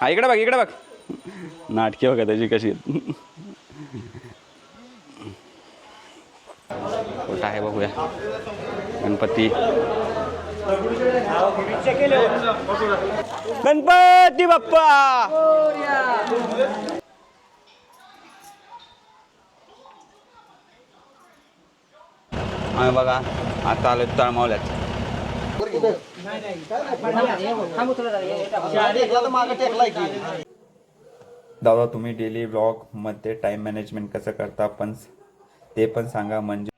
हा इकडे बघ इकडे बघ. नाटकी बघा त्याची कशी आहेत. कुठं आहे बघूया. गणपती. गणपती बाप्पा! आम्ही बघा. आता आलो तळमावल्यात दादा तुम्ही डेली मध्ये टाइम मॅनेजमेंट कसं करता? पण ते पण सांगा म्हणजे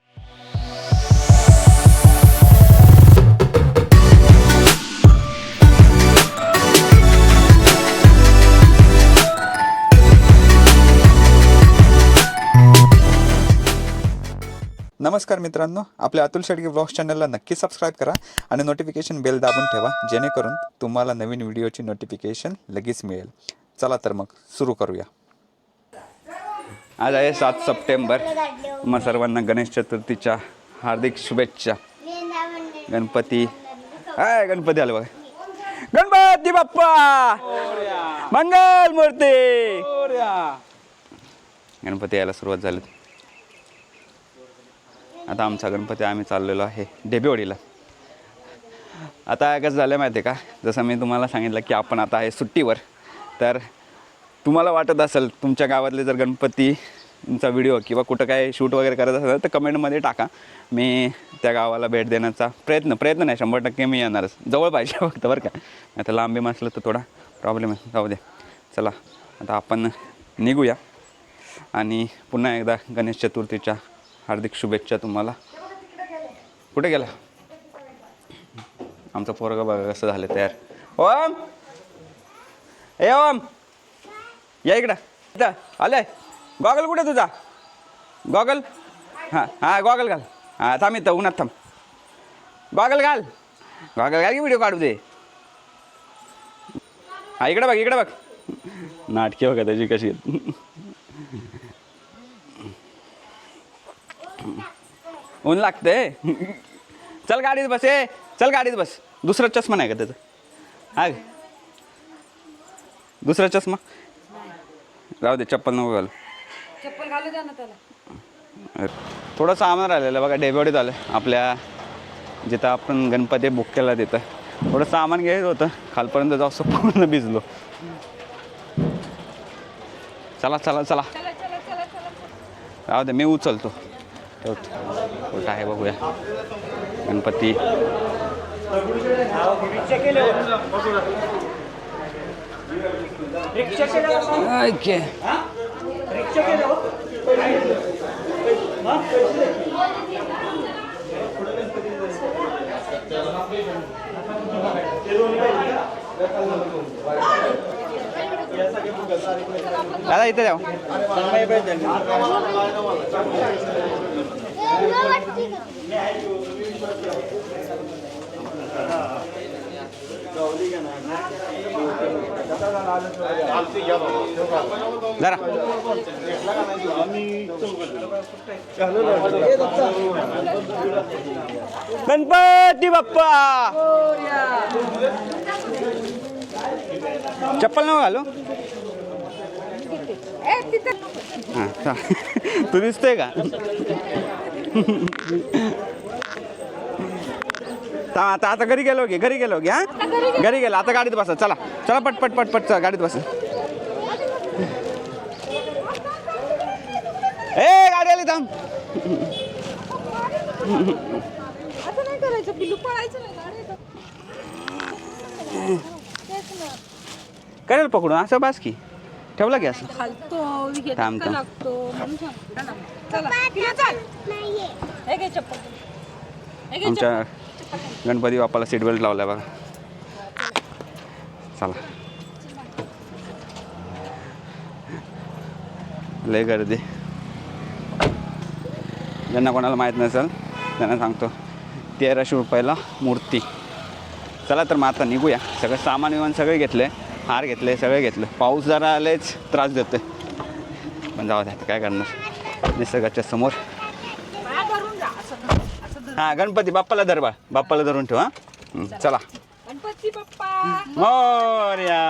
नमस्कार मित्रांनो आपल्या अतुल शेडगे ब्लॉग्स चॅनलला नक्की सबस्क्राईब करा आणि नोटिफिकेशन बेल दाबून ठेवा जेणेकरून तुम्हाला नवीन व्हिडिओची नोटिफिकेशन लगेच मिळेल. चला तर मग सुरू करूया. आज आहे सात सप्टेंबर. मग सर्वांना गणेश चतुर्थीच्या हार्दिक शुभेच्छा. गणपती. हाय गणपती आलं बघा. गणपती बाप्पा! मंगल मूर्ती गणपती यायला सुरुवात झाली. आता आमचा गणपती आम्ही चाललेलो आहे डेबेवाडीला आता कसं झालं माहिती आहे का? जसं मी तुम्हाला सांगितलं की आपण आता आहे सुट्टीवर. तर तुम्हाला वाटत असेल तुमच्या गावातले जर गणपतीचा व्हिडिओ किंवा कुठं काय शूट वगैरे करत असेल तर कमेंटमध्ये टाका. मी त्या गावाला भेट देण्याचा प्रयत्न प्रयत्न नाही शंभर टक्के मी येणारच. जवळ पाहिजे फक्त बरं का? नाही तर लांबी असलं तर थोडा प्रॉब्लेम आहे. जाऊ दे. चला आता आपण निघूया. आणि पुन्हा एकदा गणेश चतुर्थीच्या हार्दिक शुभेच्छा तुम्हाला. कुठे गेला? आमचं पोरगा बघा कसं झालं तयार. ओम. ए ओम. या इकडं. इथं. आलंय. गॉगल कुठे तुझा? गॉगल? हां हां गॉगल घाल. हां थांब इथं उन्हात थांब. गॉगल घाल. गॉगल घाल की व्हिडिओ काढू दे. हा इकडे बघ इकडे बघ. नाटकी बघा त्याची कशी. ऊन लागते चल गाडीत बस ए चल गाडीत बस. दुसरा चष्मा नाही का त्याचा? हा? दुसरा चष्मा? राहू दे चप्पल नको घालू. चप्पल घालू द्या ना त्याला. थोडं सामान राहिलेलं बघा डेबेवडीत आलं आपल्या जिथं आपण गणपती बुक केला तिथं. थोडं सामान घ्यायचं होतं. खालपर्यंत जाऊ असं पूर्ण भिजलो. चला चला चला. राहू दे मी उचलतो. कुठं आहे बघूया. गणपती. ओके दादा इथे जाऊ. जरा. गणपती बाप्पा. चप्पल नको घालू? हां. तू दिसतोय का? ता- आता आता घरी गेलो की घरी गेलो की हा? घरी गेलो. आता गाडीत बसा चला चला पट पट पट पट चला गाडीत बसा. ए गाडी आली थांब. करेल पकडून असं बास की. ठेवला की असं? थांब, थांब. हे हे आमच्या गणपती बाप्पाला सीट बेल्ट लावलाय बघा. चला. लय गर्दी. ज्यांना कोणाला माहीत नसेल त्यांना सांगतो. तेराशे रुपयाला मूर्ती. चला तर मग आता निघूया. सगळं सामान विमान सगळे घेतले. हार घेतले सगळे घेतलं. पाऊस जरा आलेच त्रास देतोय. पण जाऊ द्या काय करणार? निसर्गाच्या समोर पाय धरून जा असं असं धर. हा गणपती बाप्पाला धर बा. बाप्पाला धरून ठेव हा. चला. गणपती बाप्पा. मोर्या.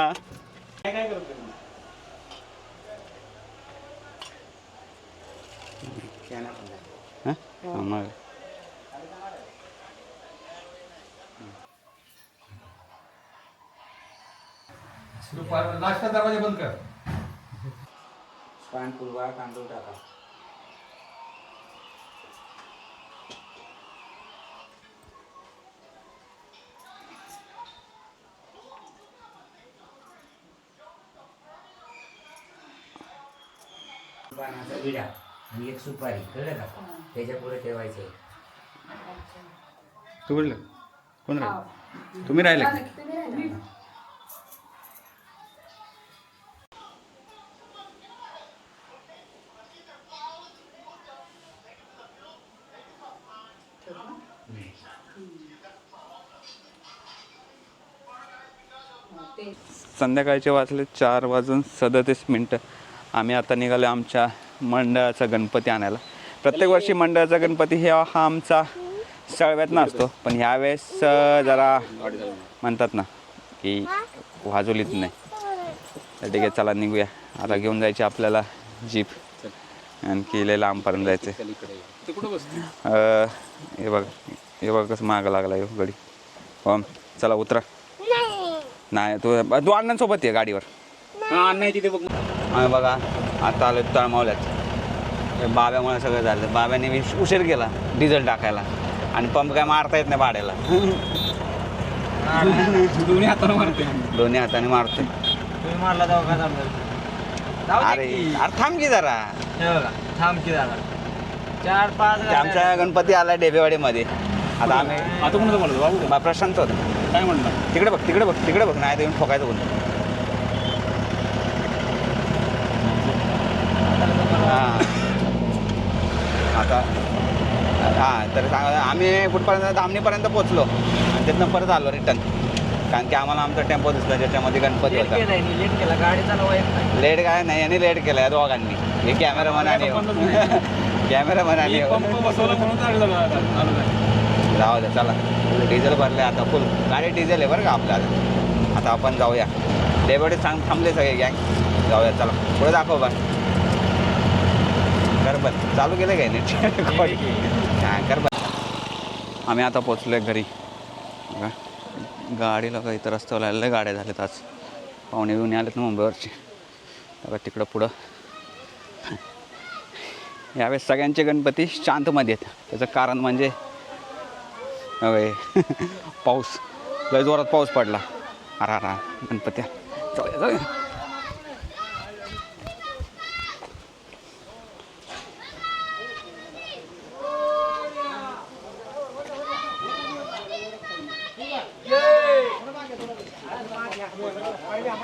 मग. नाश्ता दरवाजा बंद कर. पान पुरवा तांदूळ टाका. पानाचा विडा आणि एक सुपारी कळलं का? त्याच्या पुढे ठेवायचं. तू बोललं कोण राहिलं? तुम्ही राहिले का? संध्याकाळचे वाजले चार वाजून सदतीस मिनटं. आम्ही आता निघालो आमच्या मंडळाचा गणपती आणायला. प्रत्येक वर्षी मंडळाचा गणपती हे हा आमचा सळव्यात नसतो पण ह्यावेळेस जरा म्हणतात ना की वाजवलीच नाही. तर ठीक आहे चला निघूया. आता घेऊन जायची आपल्याला जीप. आणखी लय लांबपर्यंत जायचं. अं, हे बघ हे बघ कसं मागं लागला गडी. हो चला उतरा. नाही. तू तू अण्णांसोबत ये गाडीवर. आम्ही बघा आता आलो तळमावल्यात. हे बाब्यामुळे सगळं झालं. बाब्याने मी उशीर केला डिझेल टाकायला. आणि पंप काय मारता येत नाही भाड्याला. दोन्ही हाताने मारते दोन्ही हाताने तुम्ही मारला अरे अरे थांब की जरा. थांब की दादा चार पाच ते आमचा गणपती आला डेबेवाडीमध्ये. आता आम्ही आता कोणाचं बोलतो? बाबू बा- प्रशांत होत काय म्हणणार तिकडे बघ तिकडे बघ तिकडे बघ नाही तर येऊन ठोकायचं बोल हां आता हां तर सांगा आम्ही कुठपर्यंत धामणीपर्यंत पोचलो आणि तिथनं परत आलो रिटर्न कारण की आम्हाला आमचा टेम्पो दिसला ज्याच्यामध्ये गणपती लेट होता. लेट केला. गाडी चालवा येत नाही. लेट काय नाही यांनी लेट केलं या दोघांनी. हे कॅमेरामन आणि कॅमेरामन आणि आलो नाही. जाऊ दे चला. डिझेल भरले आता फुल गाडी डिझेल आहे बरं का आपल्याला. आता आपण जाऊया. डेबडे सांग थांबले सगळे गँग जाऊया चला. पुढे दाखव बा कर बंद. चालू केलं काय नीट काय कर आम्ही आता पोचलो आहे घरी. बघा गाडीला काही तर रस्त्यावर आलेल्या गाड्या झाल्यात आज. पाहुणे बिवणे आलेत ना मुंबईवरचे. बघा तिकडं पुढं. यावेळेस सगळ्यांचे गणपती शांतमध्ये आहेत. त्याचं कारण म्हणजे अवे पाऊस. लय जोरात पाऊस पडला. अरा अरा गणपत्या. जाऊया जाऊया.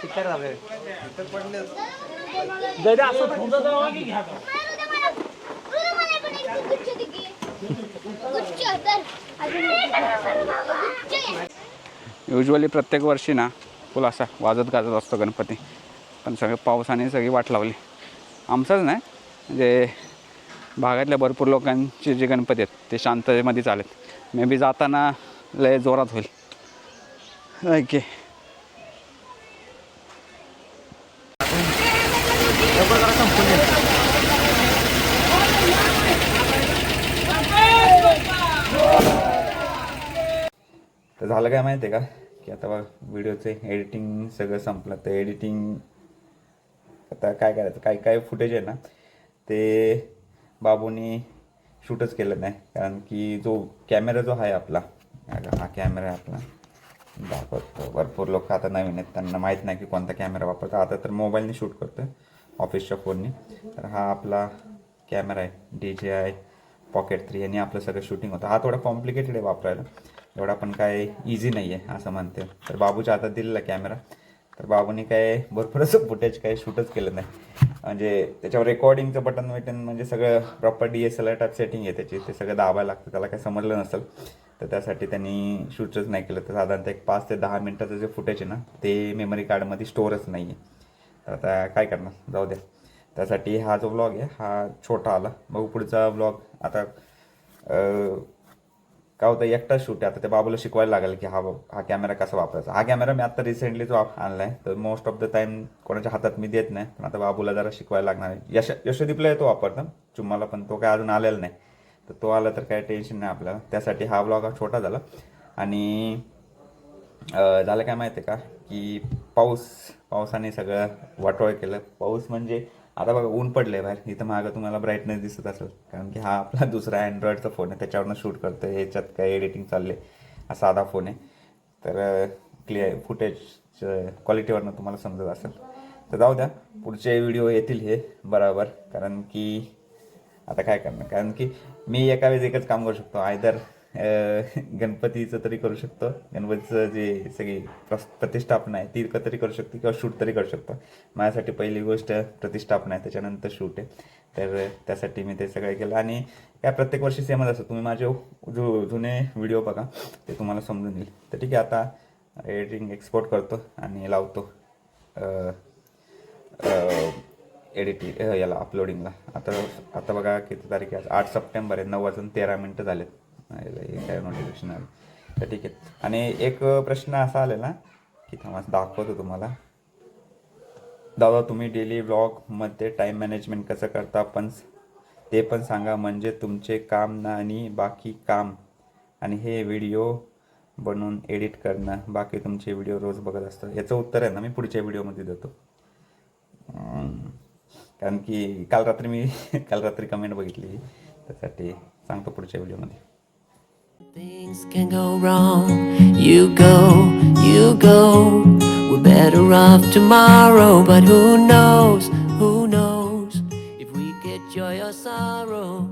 चिक्कार युजली प्रत्येक वर्षी ना फुल असा वाजत गाजत असतो गणपती. पण सगळे पावसाने सगळी वाट लावली. आमचंच नाही म्हणजे भागातल्या भरपूर लोकांचे जे गणपती आहेत ते शांततेमध्ये चालेत मे बी जाताना लय जोरात होईल. ओके तर झालं काय माहिती आहे का? की आता बघ व्हिडिओचे एडिटिंग सगळं संपलं. तर एडिटिंग आता काय करायचं? काही काही फुटेज आहे ना ते बाबूनी शूटच केलं नाही. कारण की जो कॅमेरा जो आहे आपला हा कॅमेरा आहे आपला दाखवतो. भरपूर लोक आता नवीन आहेत. त्यांना माहीत नाही की कोणता कॅमेरा वापरता. आता तर मोबाईलने शूट करतो ऑफिसच्या फोनने तर हा आपला कॅमेरा आहे डी जे आहे पॉकेट थ्री यांनी आपलं सगळं शूटिंग होतं. हा थोडा कॉम्प्लिकेटेड आहे वापरायला. एवढा पण काय इझी नाही आहे असं म्हणते. तर बाबूच्या हातात दिलेला कॅमेरा तर बाबूने काय भरपूर असं फुटेज काय शूटच केलं नाही. म्हणजे त्याच्यावर रेकॉर्डिंगचं बटन वेटन म्हणजे सगळं proper D S L R type setting आहे त्याची. ते सगळं दाबायला लागतं त्याला काही समजलं नसेल. तर त्यासाठी त्यांनी शूटच नाही केलं. तर साधारणतः एक पाच ते दहा मिनटाचं जे फुटेज आहे ना ते मेमरी कार्डमध्ये स्टोअरच नाही आहे तर आता काय करणार? जाऊ द्या. त्यासाठी हा जो ब्लॉग आहे हा छोटा आला. बघू पुढचा ब्लॉग आता काय होतं एकटाच शूट आहे. आता त्या बाबूला शिकवायला लागेल की हा हा कॅमेरा कसा वापरायचा. हा कॅमेरा मी आता रिसेंटली जो आणला आहे तर मोस्ट ऑफ द टाईम कोणाच्या हातात मी देत नाही. पण आता बाबूला जरा शिकवायला लागणार आहे. यश यशदीपला तो वापरतो चुम्माला पण तो काय अजून आलेला नाही. तर तो आला तर काय टेन्शन नाही आपल्याला. त्यासाठी हा ब्लॉग हा छोटा झाला. आणि झालं काय माहिती आहे का? की पाऊस पावसाने सगळं वाटोळ केलं. पाऊस म्हणजे आता बघा ऊन पडलं आहे बाहेर. इथं मागं तुम्हाला ब्राईटनेस दिसत असेल. कारण की हा आपला दुसरा अँड्रॉइडचा फोन आहे. त्याच्यावरनं शूट करतो आहे याच्यात काय एडिटिंग चालले हा साधा फोन आहे. तर क्लिअर फुटेज क्वालिटीवरनं तुम्हाला समजत असेल. तर जाऊ द्या. पुढचे व्हिडिओ येतील हे बरोबर. कारण की आता काय करणार? कारण की मी एका वेळेस एकच काम करू शकतो. आयदर गणपतीचं तरी करू शकतो. गणपतीचं जे सगळी प्रस- प्रतिष्ठापना आहे ती क- तरी करू शकतो किंवा शूट तरी करू शकतो. माझ्यासाठी पहिली गोष्ट प्रतिष्ठापना आहे त्याच्यानंतर शूट आहे. तर त्यासाठी मी ते सगळं केलं. आणि या प्रत्येक वर्षी सेमच असतं. तुम्ही माझे जो जुने व्हिडिओ बघा ते तुम्हाला समजून येईल. तर ठीक आहे आता एडिटिंग एक्सपोर्ट करतो आणि लावतो. एडिटिंग याला अपलोडिंगला आता आता बघा किती तारीख आहे आठ सप्टेंबर आहे. नऊ वाजून तेरा मिनटं झालेत. हे काय नोटिफिकेशन आलं. तर ठीक आहे. आणि एक प्रश्न असा आलेला की थांबा दाखवतो तुम्हाला. दादा तुम्ही डेली ब्लॉगमध्ये टाईम मॅनेजमेंट कसं करता? पण ते पण सांगा म्हणजे तुमचे काम ना आणि बाकी काम. आणि हे व्हिडिओ बनवून एडिट करणं. बाकी तुमचे व्हिडिओ रोज बघत असतो याचं उत्तर आहे ना मी पुढच्या व्हिडिओमध्ये देतो. कारण की काल रात्री मी काल रात्री कमेंट बघितली. त्यासाठी सांगतो पुढच्या व्हिडिओमध्ये Things can go wrong. You go, you go. We're better off tomorrow, but who knows? Who knows if we get joy or sorrow?